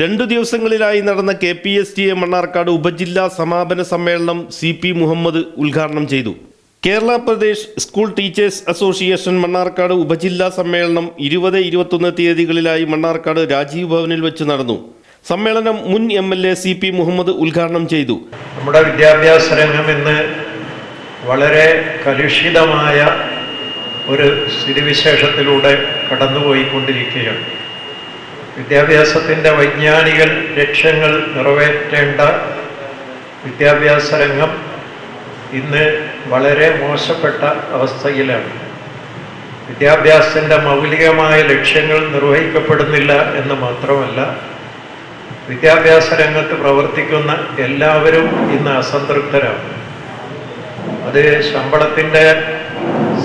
രണ്ടു ദിവസങ്ങളിലായി നടന്ന K P S T A Mannarkkad ഉപജില്ലാ സമാപന സമ്മേളനം സി പി മുഹമ്മദ് ഉദ്ഘാടനം ചെയ്തു. Kerala Pradesh school teachers association Mannarkkad ഉപജില്ലാ സമ്മേളനം ഇരുപത് ഇരുപത്തൊന്ന് തീയതികളിലായി മണ്ണാർക്കാട് രാജീവ് ഭവനിൽ വെച്ച് നടന്നു. സമ്മേളനം മുൻ M L A C P Muhammad ഉദ്ഘാടനം ചെയ്തു. നമ്മുടെ വിദ്യാഭ്യാസ രംഗം ഇന്ന് വളരെ കലുഷിതമായ ഒരു സ്ഥിതിവിശേഷത്തിലൂടെ കടന്നുപോയിക്കൊണ്ടിരിക്കുകയാണ്. വിദ്യാഭ്യാസത്തിന്റെ വൈജ്ഞാനികൾ ലക്ഷ്യങ്ങൾ നിറവേറ്റേണ്ട വിദ്യാഭ്യാസ രംഗം ഇന്ന് വളരെ മോശപ്പെട്ട അവസ്ഥയിലാണ്. വിദ്യാഭ്യാസത്തിന്റെ മൗലികമായ ലക്ഷ്യങ്ങൾ നിർവഹിക്കപ്പെടുന്നില്ല എന്ന് മാത്രമല്ല വിദ്യാഭ്യാസ രംഗത്ത് പ്രവർത്തിക്കുന്ന എല്ലാവരും ഇന്ന് അസംതൃപ്തരാണ്. അത് ശമ്പളത്തിന്റെ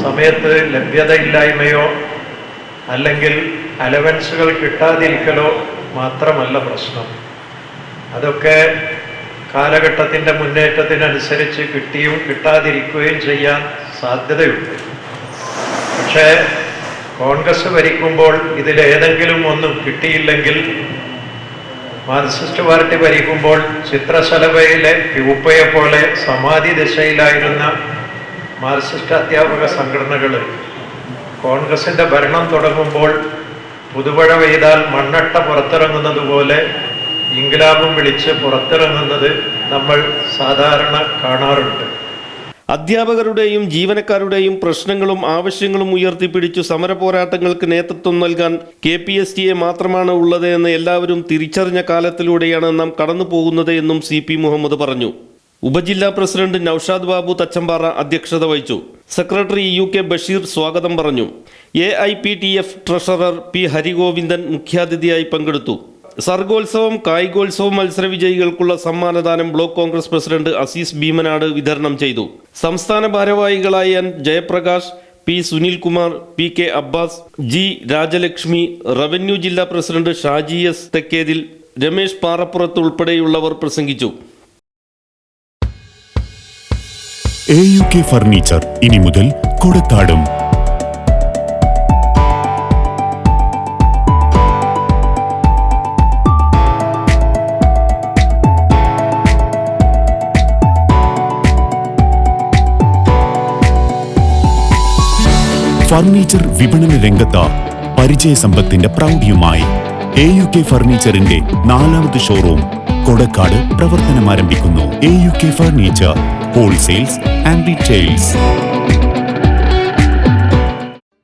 സമയത്ത് ലഭ്യതയില്ലായ്മയോ അല്ലെങ്കിൽ അലവൻസുകൾ കിട്ടാതിരിക്കലോ മാത്രമല്ല പ്രശ്നം. അതൊക്കെ കാലഘട്ടത്തിന്റെ മുന്നേറ്റത്തിനനുസരിച്ച് കിട്ടിയും കിട്ടാതിരിക്കുകയും ചെയ്യാൻ സാധ്യതയുണ്ട്. പക്ഷേ കോൺഗ്രസ് ഭരിക്കുമ്പോൾ ഇതിലേതെങ്കിലും ഒന്നും കിട്ടിയില്ലെങ്കിൽ മാർസിസ്റ്റ് പാർട്ടി ഭരിക്കുമ്പോൾ ചിത്രശലഭയിലെ പ്യൂപ്പയെ പോലെ സമാധി ദിശയിലായിരുന്ന മാർസിസ്റ്റ് അധ്യാപക സംഘടനകൾ കോൺഗ്രസിന്റെ ഭരണം തുടങ്ങുമ്പോൾ പുതുപഴ പെയ്താൽ മണ്ണട്ട പുറത്തിറങ്ങുന്നത് പോലെ ഇൻഗ്ലാബും വിളിച്ച് പുറത്തിറങ്ങുന്നത് നമ്മൾ സാധാരണ കാണാറുണ്ട്. അധ്യാപകരുടെയും ജീവനക്കാരുടെയും പ്രശ്നങ്ങളും ആവശ്യങ്ങളും ഉയർത്തിപ്പിടിച്ചു സമരപോരാട്ടങ്ങൾക്ക് നേതൃത്വം നൽകാൻ K P S T A മാത്രമാണ് ഉള്ളത് എന്ന് എല്ലാവരും തിരിച്ചറിഞ്ഞ കാലത്തിലൂടെയാണ് നാം കടന്നു പോകുന്നത് എന്നും സി പി മുഹമ്മദ് പറഞ്ഞു. ഉപജില്ലാ പ്രസിഡന്റ് നൌഷാദ് ബാബു തച്ചമ്പാറ അധ്യക്ഷത വഹിച്ചു. സെക്രട്ടറി യു കെ ബഷീർ സ്വാഗതം പറഞ്ഞു. A I P T F treasurer P Harigovindan മുഖ്യാതിഥിയായി പങ്കെടുത്തു. സർഗോത്സവം കായികോത്സവം മത്സര വിജയികൾക്കുള്ള സമ്മാനദാനം ബ്ലോക്ക് കോൺഗ്രസ് പ്രസിഡന്റ് അസീസ് ഭീമനാട് വിതരണം ചെയ്തു. സംസ്ഥാന ഭാരവാഹികളായ N Jayaprakash P Sunilkumar P K Abbas G Rajalakshmi revenue ജില്ലാ പ്രസിഡന്റ് ഷാജി എസ് തെക്കേതിൽ രമേശ് പാറപ്പുറത്ത് ഉൾപ്പെടെയുള്ളവർ പ്രസംഗിച്ചു. ഫർണിച്ചർ ഇനി മുതൽ കൊടുത്താടും ഫർണിച്ചർ വിപണന രംഗത്ത് പരിചയസമ്പത്തിന്റെ പ്രൗഢിയുമായി എ യു കെ ഫർണിച്ചറിന്റെ നാലാമത് showroom Kodakkad പ്രവർത്തനമാരംഭിക്കുന്നു. A U K furniture wholesales and retails.